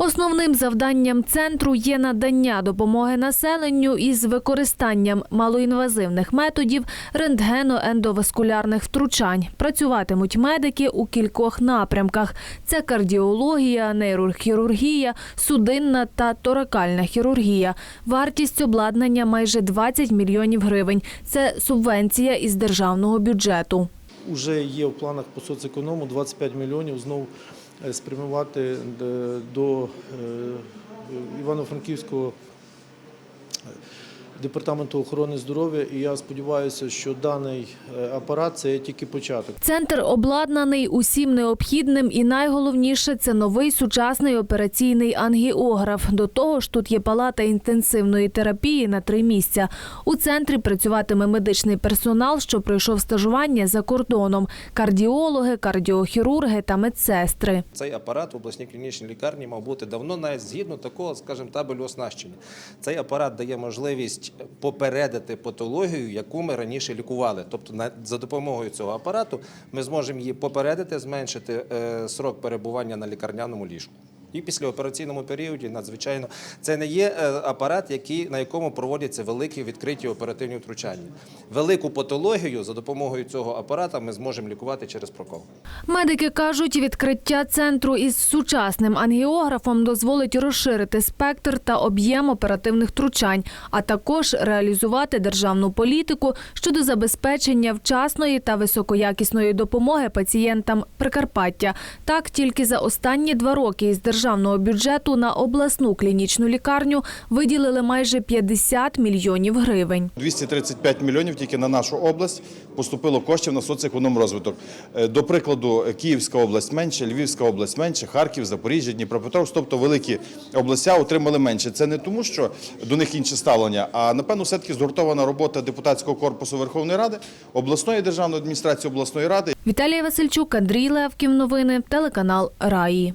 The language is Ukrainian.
Основним завданням центру є надання допомоги населенню із використанням малоінвазивних методів рентгено-ендоваскулярних втручань. Працюватимуть медики у кількох напрямках: це кардіологія, нейрохірургія, судинна та торакальна хірургія. Вартість обладнання майже 20 мільйонів гривень. Це субвенція із державного бюджету. Уже є в планах по соцеконому 25 мільйонів знову спрямувати е, до е, Івано-Франківського е, департаменту охорони здоров'я. І я сподіваюся, що даний е, апарат це тільки початок. Центр обладнаний усім необхідним і найголовніше це новий сучасний операційний ангіограф. До того ж, тут є палата інтенсивної терапії на три місця. У центрі працюватиме медичний персонал, що пройшов стажування за кордоном: кардіологи, кардіохірурги та медсестри. Цей апарат в обласній клінічній лікарні мав бути давно навіть згідно такого, скажімо, табелю оснащення. Цей апарат дає можливість попередити патологію, яку ми раніше лікували. Тобто, за допомогою цього апарату ми зможемо її попередити, зменшити е, срок перебування на лікарняному ліжку. І після операційному періоді надзвичайно це не є е, апарат, який, на якому проводяться великі відкриті оперативні втручання. Велику патологію за допомогою цього апарата ми зможемо лікувати через прокол. Медики кажуть, відкриття центру із сучасним ангіографом дозволить розширити спектр та об'єм оперативних втручань, а також реалізувати державну політику щодо забезпечення вчасної та високоякісної допомоги пацієнтам Прикарпаття. Так, тільки за останні два роки із державного бюджету на обласну клінічну лікарню виділили майже 50 мільйонів гривень. 235 мільйонів тільки на нашу область поступило коштів на соцекономрозвиток. Е, До прикладу, Київська область менше, Львівська область менше, Харків, Запоріжжя, Дніпропетровськ, тобто великі областя отримали менше. Це не тому, що до них інше ставлення, а напевно, все-таки згуртована робота депутатського корпусу Верховної Ради, обласної державної адміністрації обласної ради. Віталія Васильчук, Андрій Левків. Новини. Телеканал Раї.